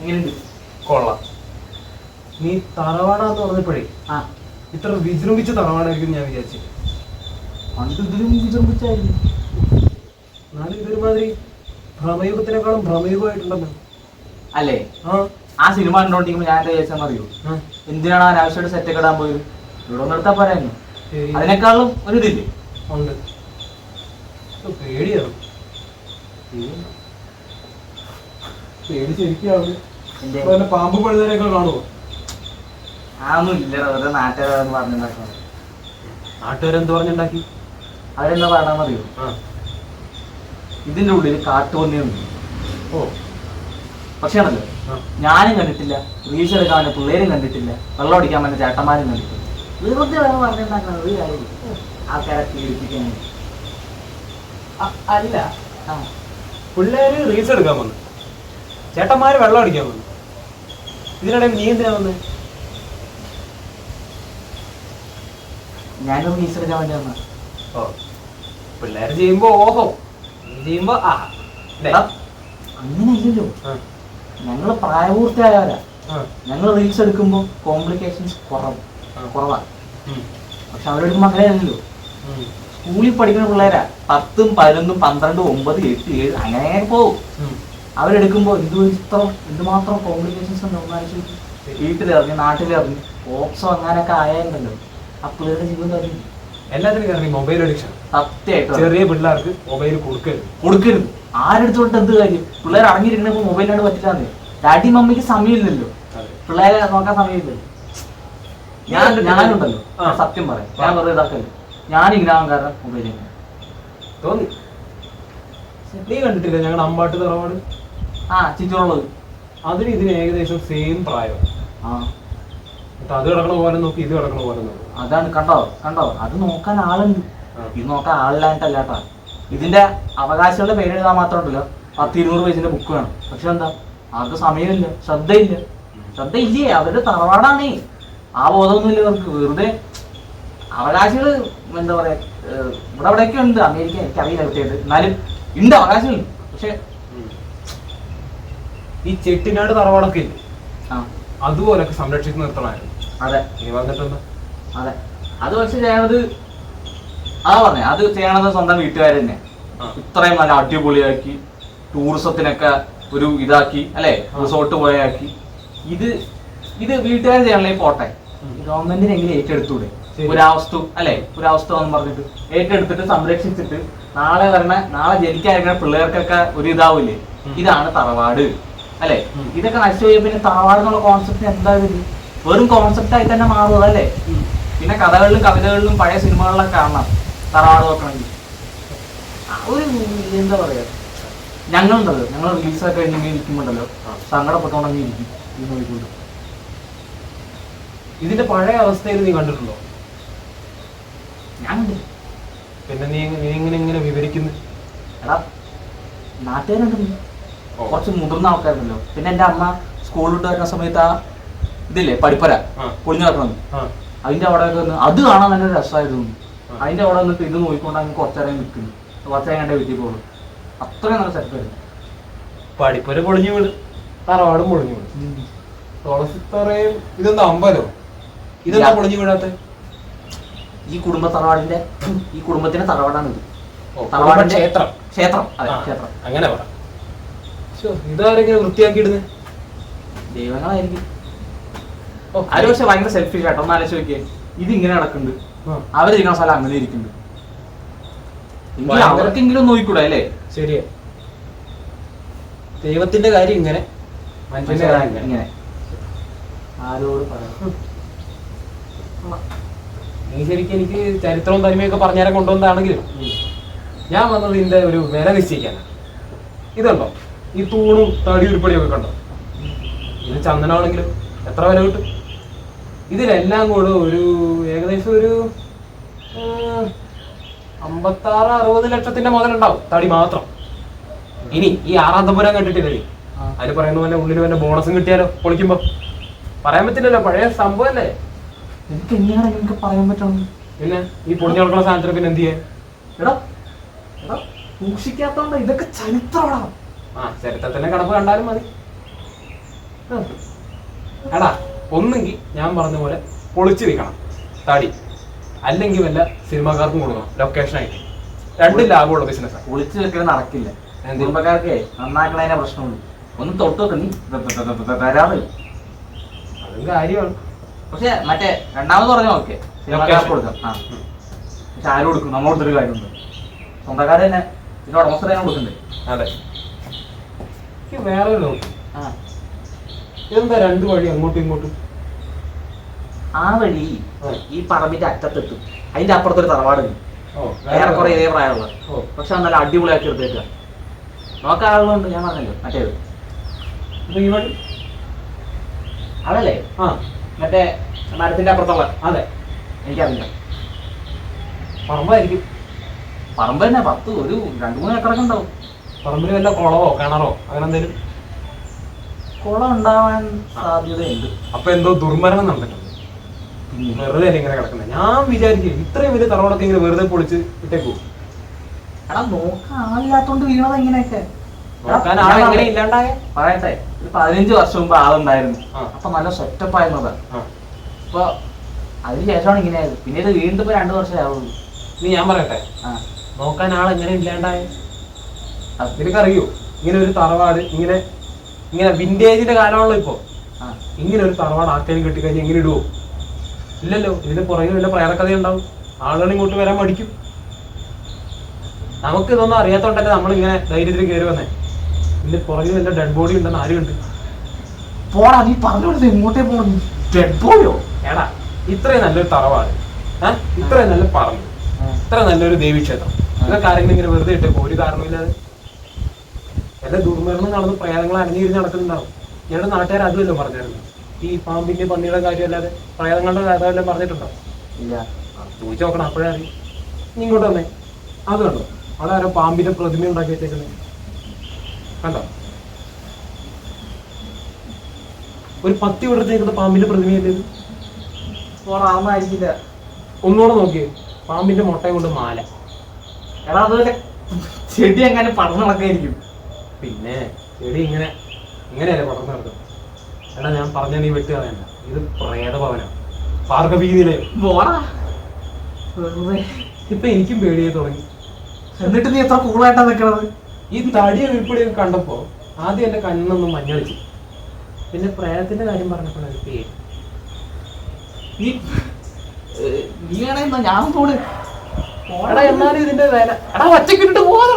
എങ്ങനെയുണ്ട് കൊള്ളാം. നീ തറവാടാന്ന് പറഞ്ഞപ്പോഴേ ആ. ഇത്ര വിജൃംഭിച്ച തറവാടായിരിക്കും ഞാൻ വിചാരിച്ചു പണ്ട് ഇതിലും വിജൃംഭിച്ചായിരുന്നു. എന്നാലും ഇതൊരുമാതിരി ഭ്രമയുഗത്തിനേക്കാളും ഭ്രമയുഗമായിട്ടുണ്ടല്ലോ അല്ലേ? ആ. ആ സിനിമ കണ്ടോണ്ടിരിക്കുമ്പോ ഞാൻ എന്താ വിചാരിച്ചാൽ അറിയൂ? എന്തിനാണ് ആ, ആവശ്യമായിട്ട് സെറ്റ് ഒക്കെ ഇടാൻ പോയത്? ഇവിടെ ഒന്ന് എടുത്താൽ പോരായിരുന്നു. അതിനേക്കാളും ഒരു ഇതില്ലേ? ഉണ്ട്. പേടിയാണ്. പേടി ശരിക്കും വല്ല പാമ്പ് പഴുതാനൊക്കെ കാണുമോ ആന്നും ഇല്ല വെറുതെ നാട്ടുകാരെന്ന് പറഞ്ഞിട്ടുണ്ടാക്കുന്നത് നാട്ടുകാരെന്ത് പറഞ്ഞുണ്ടാക്കി അവരെന്താ പറയണമെന്ന് അറിയോ ഇതിന്റെ ഉള്ളിൽ കാട്ടുപന്നിയുണ്ട് ഓ. പക്ഷേ ആണല്ലോ ഞാനും കണ്ടിട്ടില്ല റീൽസ് എടുക്കാൻ പിള്ളേരും കണ്ടിട്ടില്ല വെള്ളം അടിക്കാൻ പറ്റുന്ന ചേട്ടന്മാരും കണ്ടിട്ടില്ല. വെറുതെ വേണം പറഞ്ഞിട്ടുണ്ടാക്കുന്നത് ഒരു കാര്യമില്ല. ആൾക്കാരെ പീഡിപ്പിക്കാൻ വേണ്ടി. അല്ല. പിള്ളേര് റീൽസ് എടുക്കാൻ വന്നു. ചേട്ടന്മാര് വെള്ളം അടിക്കാൻ വന്നു. ഇതിനിടയിൽ നീ എന്തിനാ വന്നത് ഞാനൊരു റീൽസ് എടുക്കാൻ വേണ്ടി വന്ന ഓ പിള്ളേർ ചെയ്യുമ്പോ ഓഹോ നീ ചെയ്യുമ്പോ ആ അല്ലേ? അങ്ങനെയല്ലല്ലോ. ആ, ഞങ്ങൾ പ്രായപൂർത്തിയായവരാ. ഞങ്ങൾ റീൽസ് എടുക്കുമ്പോൾ കോംപ്ലിക്കേഷൻസ് കുറവ്. കുറവാണ് പക്ഷെ അവരെടുക്കുമ്പോൾ അങ്ങനെയല്ലല്ലോ ഉം, സ്കൂളിൽ പഠിക്കുന്ന പിള്ളേരാ. പത്തും പതിനൊന്നും പന്ത്രണ്ടും ഒമ്പത് എട്ട് ഏഴ് അങ്ങനെ പോകും ഉം. അവരെടുക്കുമ്പോൾ എന്ത് ഇത്രം എന്തുമാത്രം കോംപ്ലിക്കേഷൻസ് നോക്ക്. വീട്ടിലിറങ്ങി നാട്ടിലിറങ്ങി ഓപ്സോ അങ്ങനെയൊക്കെ ആയാലുണ്ടല്ലോ ആ പിള്ളേരുടെ ജീവിതം അറിയും എല്ലാത്തിനും കാരണം മൊബൈൽ അഡിക്ഷൻ സത്യമായിട്ട്. ചെറിയ പിള്ളേർക്ക് മൊബൈൽ കൊടുക്കരുത്. കൊടുക്കരുത്. ആരെടുത്തോട്ട് എന്ത് കാര്യം? പിള്ളേർ അടങ്ങിയിരിക്കണപ്പോൾ മൊബൈലിനോട് പറ്റില്ലാന്ന് ഡാഡി മമ്മിക്ക് സമയമില്ലല്ലോ. പിള്ളേരെ നോക്കാൻ സമയമില്ലല്ലോ. ഞാൻ ഞാനുണ്ടല്ലോ. സത്യം പറയാം. ഞാൻ വെറുതെ ഇതാക്കല്ലോ ഞാൻ ഇല്ലാൻ കാരണം മൊബൈലിൽ തോന്നി. നീ കണ്ടിട്ടില്ല ഞങ്ങളുടെ അമ്പാട്ട് തറവാട്? ആ ചിറ്റോളുള്ളത് അതിന് ഇതിന് ഏകദേശം സെയിം പ്രായം. ആ. എന്നിട്ട് അത് കിടക്കണ പോലെ നോക്കി ഇത് കിടക്കണ പോലെ നോക്കും. അതാണ് കണ്ടോ? കണ്ടോ? അത് നോക്കാൻ ആളുണ്ട്. ഇത് നോക്കാൻ ആളില്ലാണ്ടല്ലാട്ടാ ഇതിന്റെ അവകാശങ്ങളുടെ പേര് എഴുതാൻ മാത്രം ഉണ്ടല്ലോ. പത്ത് ഇരുന്നൂറ് പേജിന്റെ ബുക്ക് വേണം. പക്ഷെ എന്താ? ആർക്ക് സമയമില്ല. ശ്രദ്ധയില്ല. ശ്രദ്ധയില്ലേ? അവരുടെ തറവാടാണേ. ആ ബോധമൊന്നുമില്ല അവർക്ക്. വെറുതെ അവകാശികൾ എന്താ പറയാ ഇവിടെ അവിടെയൊക്കെ ഉണ്ട് അമേരിക്ക എനിക്കറിയില്ല കൃത്യമായിട്ട്. എന്നാലും ഉണ്ട് അവകാശങ്ങൾ പക്ഷെ ഈ ചെട്ടിനാട് തറവാടൊക്കെ ഇല്ലേ? ആ. അതുപോലൊക്കെ സംരക്ഷിച്ച് നിർത്തണമായിരുന്നു. അതെ. നീ വന്നിട്ടുണ്ടോ അതെ. അത് പക്ഷെ ചെയ്യണത് അതാ പറഞ്ഞേ അത് ചെയ്യണത് സ്വന്തം വീട്ടുകാർ തന്നെ ഇത്രയും നല്ല അടിപൊളിയാക്കി ടൂറിസത്തിനൊക്കെ ഒരു ഇതാക്കി അല്ലെ? റിസോർട്ട് പോയാക്കി ഇത് ഇത് വീട്ടുകാർ ചെയ്യണല്ലേ പോട്ടെ? ഗവൺമെന്റിന് ഗവൺമെന്റിനെങ്കിലും ഏറ്റെടുത്തൂടെ. പുരാവസ്തു അല്ലെ? പുരാവസ്തു എന്ന് പറഞ്ഞിട്ട്. ഏറ്റെടുത്തിട്ട് സംരക്ഷിച്ചിട്ട് നാളെ വരണ നാളെ ജനിക്കാൻ പിള്ളേർക്കൊക്കെ ഒരു ഇതാവൂലേ ഇതാണ് തറവാട്. അല്ലെ? ഇതൊക്കെ നശിച്ചു പോയി പിന്നെ തറവാട് എന്നുള്ള കോൺസെപ്റ്റ് എന്താ വരുന്നത് വെറും കോൺസെപ്റ്റ് ആയി തന്നെ മാറുന്നത് അല്ലേ? പിന്നെ കഥകളിലും കവിതകളിലും പഴയ സിനിമകളിലൊക്കെ കാണണം. തറവാട് നോക്കണമെങ്കിൽ ഒരു എന്താ പറയാ? ഞങ്ങളുണ്ടല്ലോ. ഞങ്ങൾ റിലീസൊക്കെ ഇങ്ങനെ ഇരിക്കുമ്പോണ്ടല്ലോ. സങ്കടപ്പെട്ടോണ്ടെങ്കിൽ ഇരിക്കും. ഈ നോക്കിക്കൊണ്ട് ഇതിന്റെ പഴയ അവസ്ഥയിൽ നീ കണ്ടിട്ടുണ്ടോ? ഞാൻ. പിന്നെ നീ നീ ഇങ്ങനെ ഇങ്ങനെ വിവരിക്കുന്നു? എടാ നാട്ടുകാരുണ്ടല്ലോ ഓ. കുറച്ച് മുതിർന്ന ആൾക്കാരുണ്ടല്ലോ. പിന്നെ എന്റെ അമ്മ സ്കൂളിൽ വിട്ട് വരുന്ന സമയത്ത് ആ ഇതില്ലേ പഠിപ്പര പൊളിഞ്ഞു കിടക്കുന്നത് അതിന്റെ അവിടെ വന്ന് അത് കാണാൻ തന്നെ ഒരു രസമായിരുന്നു. അതിന്റെ അവിടെ വന്നിട്ട് ഇത് നോക്കിക്കൊണ്ട് അങ്ങ് കുറച്ചേരം നിൽക്കുന്നു. കുറച്ചേരം കണ്ടേ വീട്ടിൽ പോകും അത്രയും നല്ല സെറ്റായിരുന്നു പഠിപ്പര പൊളിഞ്ഞു വീട് തറവാടും പൊളിഞ്ഞു വീട് തുളസിത്തറയും ഇതെന്താ അമ്പലോ? ഇതെന്താ പൊളിഞ്ഞു വിടാത്ത ഈ കുടുംബ തറവാടിന്റെ ഈ കുടുംബത്തിന്റെ തറവാടാണ് ഇത് തറവാടിന്റെ ക്ഷേത്രം. ക്ഷേത്രം. അതെ ക്ഷേത്രം. അങ്ങനെ പറ. ശ്ശോ, ഇതാരെങ്കിലും വൃത്തിയാക്കിയിടുന്നത് ദൈവങ്ങളായിരിക്കും. അവർ പക്ഷെ ഭയങ്കര സെൽഫിഷ് ആട്ടോ? ഒന്ന് ആലോചിച്ച് നോക്കിയേ. ഇത് ഇങ്ങനെ നടക്കുന്നുണ്ട് അവരിരിക്കണ സ്ഥലം അങ്ങനെ ഇരിക്കുന്നുണ്ട്. ഭയങ്കര- അവർക്കെങ്കിലും നോക്കിക്കൂടെ അല്ലേ? ശരിയാ. ദൈവത്തിന്റെ കാര്യം ഇങ്ങനെ മനുഷ്യന്റെ കാര്യം ഇങ്ങനെ. ഇങ്ങനെ. ആരോട് പറയാം? നീ ശരിക്കും എനിക്ക് ചരിത്രവും തനിമയൊക്കെ പറഞ്ഞാലും കൊണ്ടുവന്നതാണെങ്കിലും ഞാൻ വന്നത് ഇതിന്റെ ഒരു വില നിശ്ചയിക്കാനാണ്. ഇതുണ്ടോ? ഈ തൂണും തടി ഉരുപ്പടിയും ഒക്കെ കണ്ടോ? ഇത് ചന്ദനമാണെങ്കിലും എത്ര വില കിട്ടും? ഇതിലെല്ലാം കൂടെ ഒരു ഏകദേശം ഒരു അമ്പത്താറ് അറുപത് ലക്ഷത്തിന്റെ മുതലുണ്ടാവും തടി മാത്രം. ഇനി ഈ ആറാന്തപുരം കണ്ടിട്ടില്ലേ? അതിൽ അതിന് പറയുന്ന പോലെ ഉള്ളിൽ വല്ല ബോണസും കിട്ടിയാലോ പൊളിക്കുമ്പോ? പറയാൻ പറ്റില്ലല്ലോ പഴയ സംഭവല്ലേ? എനിക്ക് എങ്ങനെയാണ് നിങ്ങൾക്ക് പറയാൻ പറ്റണം പിന്നെ ഈ പൊളിഞ്ഞു കിടക്കുന്ന സാധനത്തിന് പിന്നെ എന്ത് ചെയ്യാൻ എടാ എടാ സൂക്ഷിക്കാത്തോണ്ട ഇതൊക്കെ ചരിത്രമാണ്? ആ ചരിത്രത്തിന്റെ കടപ്പ് കണ്ടാലും മതി. എടാ ഒന്നെങ്കിൽ ഞാൻ പറഞ്ഞ പോലെ പൊളിച്ചു നിൽക്കണം തടി. അല്ലെങ്കിൽ വല്ല സിനിമാക്കാർക്കും കൊടുക്കണം. ലൊക്കേഷനായിട്ട് രണ്ടും ലാഭമുള്ള ബിസിനസ് ഒളിച്ചു വെക്കൽ നടക്കില്ല? കുടുംബക്കാർക്ക് നന്നാക്കണതിനെ പ്രശ്നമുള്ളൂ. ഒന്ന് തൊട്ട് വെക്ക നീ ത- ത- ത- ത- തരാതെ അതും കാര്യമാണ്. പക്ഷെ മറ്റേ രണ്ടാമത് പറഞ്ഞ ഓക്കെ. സിനിമാക്കാർക്ക് കൊടുക്കാം. ആ. പക്ഷെ ആരും കൊടുക്കും. നമ്മൾ കൊടുത്തൊരു കാര്യമുണ്ട്. സ്വന്തക്കാർ തന്നെ ഇതിന് ഉടമസ്ഥ തന്നെ കൊടുക്കുന്നുണ്ട്. അതെ. വേറെ എന്താ രണ്ട് വഴി അങ്ങോട്ടും ഇങ്ങോട്ടും? ആ വഴി. ഈ പറമ്പിന്റെ അറ്റത്തെത്തും. അതിന്റെ അപ്പുറത്തൊരു തറവാടുണ്ട് വേറെ കുറെ ഇതേ പ്രായമുള്ള. പക്ഷെ നല്ല അടിപൊളിയാക്കി എടുത്തേക്കുക നോക്കാൻ ആളുകളുണ്ട് ഞാൻ പറഞ്ഞല്ലോ. മറ്റേത് അപ്പൊ ഈ വഴി? അതല്ലേ ആ. മറ്റേ മരത്തിന്റെ അപ്പുറത്തുള്ള. അതെ. എനിക്കറിയില്ല. പറമ്പായിരിക്കും. പറമ്പ് തന്നെ പത്ത് ഒരു രണ്ടു മൂന്ന് ഏക്കറൊക്കെ ഉണ്ടാവും. പറമ്പിൽ വല്ല കുളവോ കിണറോ അങ്ങനെ എന്തെങ്കിലും കുളം ഉണ്ടാവാൻ സാധ്യതയുണ്ട്. അപ്പൊ എന്തോ ദുർമരണം നടന്നിട്ടുണ്ട്. വെറുതെ അല്ലേ ഇങ്ങനെ കിടക്കുന്നത് ഞാൻ വിചാരിക്കും ഇത്രയും വലിയ തറവാടൊക്കെ ഇങ്ങനെ വെറുതെ പൊളിച്ച് ഇട്ടേക്കൂ. എടാ നോക്കാൻ ആളില്ലാത്തോണ്ട് വീണത് ഇല്ലാണ്ടായ? പറയട്ടെ ഒരു പതിനഞ്ച് വർഷം മുമ്പ് ആളുണ്ടായിരുന്നു. അപ്പൊ നല്ല സെറ്റപ്പ് ആയിരുന്നത് അപ്പൊ അതിന് ശേഷമാണ് ഇങ്ങനെയായത്. പിന്നീട് വീണ്ടും ഇപ്പൊ രണ്ടു വർഷമേ ആവുള്ളൂ. നീ ഞാൻ പറയട്ടെ? നോക്കാൻ ആളെങ്ങനെ ഇല്ലാണ്ടായ? നിനക്കറിയോ? ഇങ്ങനെ ഒരു തറവാട് ഇങ്ങനെ ഇങ്ങനെ വിന്റേജിന്റെ കാലമാണല്ലോ ഇപ്പോ. ഇങ്ങനെ ഒരു തറവാട് ആർക്കെങ്കിലും കിട്ടിക്കഴിഞ്ഞാൽ എങ്ങനെ ഇടുവോ? ഇല്ലല്ലോ ഇതിന്റെ പുറകിൽ വല്ല പ്രേരക്കഥ ഉണ്ടാവും ആളുകൾ ഇങ്ങോട്ട് വരാൻ പഠിക്കും നമുക്ക് ഇതൊന്നും അറിയാത്തോണ്ടല്ലേ നമ്മൾ ഇങ്ങനെ ധൈര്യത്തിൽ കയറി വന്നേ. ഇതിന്റെ പുറകിൽ വല്ല ഡെഡ് ബോഡി ഉണ്ടെന്ന് ആരും ഉണ്ട് പോടാ നീ പറഞ്ഞോളൂ ഇങ്ങോട്ടേ പോകണം ഡെഡ് ബോഡിയോ എടാ ഇത്രയും നല്ലൊരു തറവാട്. ഏഹ് ഇത്രയും നല്ല പറമ്പ്. ഇത്ര നല്ലൊരു ദേവീക്ഷേത്രം. ഇതൊക്കെ ആരെങ്കിലും ഇങ്ങനെ വെറുതെ ഇട്ടേക്കോ? ഒരു കാരണമില്ലാതെ വല്ല ദുർമരണം നടന്ന് പ്രയാണങ്ങൾ അണിഞ്ഞിരിഞ്ഞ് നടക്കുന്നുണ്ടാവും. ഞങ്ങളുടെ നാട്ടുകാർ അതുമല്ലോ പറഞ്ഞായിരുന്നു ഈ പാമ്പിന്റെ പന്നിയുടെ കാര്യമല്ലാതെ പ്രയാണങ്ങളുടെ കാര്യമെല്ലാം പറഞ്ഞിട്ടുണ്ടോ? ഇല്ല. ചോദിച്ചു നോക്കണം അപ്പോഴേ അറിയും. നീ ഇങ്ങോട്ട് വന്നേ. അത് കണ്ടോ? അവിടെ ആരോ പാമ്പിന്റെ പ്രതിമ ഉണ്ടാക്കി വെച്ചേക്കുന്നത് കണ്ടോ? ഒരു പത്തി വിടത്തേക്കുന്ന പാമ്പിന്റെ പ്രതിമയല്ലേ ഇത്? ആയിരിക്കില്ല ഒന്നുകൂടെ നോക്കിയേ. പാമ്പിന്റെ മുട്ടയും കൊണ്ട് മാല. എടാ അതുപോലെ ചെടി എങ്ങനെ പടർന്നു നടക്കായിരിക്കും. പിന്നെ ചെടി ഇങ്ങനെ ഇങ്ങനെയല്ലേ പടർന്നു നടക്കും എടാ ഞാൻ പറഞ്ഞ നീ വെട്ടി കളയണ്ട. ഇത് പ്രേതഭവനാണ്. ഇപ്പൊ എനിക്കും പേടിയായി തുടങ്ങി. എന്നിട്ട് നീ എത്ര കൂളായിട്ടാ നിക്കണത്? ഈ തടിയ വീപ്പിടി കണ്ടപ്പോ ആദ്യം എന്റെ കണ്ണൊന്ന് മഞ്ഞളിച്ചു പിന്നെ പ്രേതത്തിന്റെ കാര്യം പറഞ്ഞപ്പോഴാണ് നീ നീ ഞാൻ പോണ്. എടാ എന്നാലും ഇതിന്റെ വില. എടാ ഒറ്റക്കിട്ട് പോകാ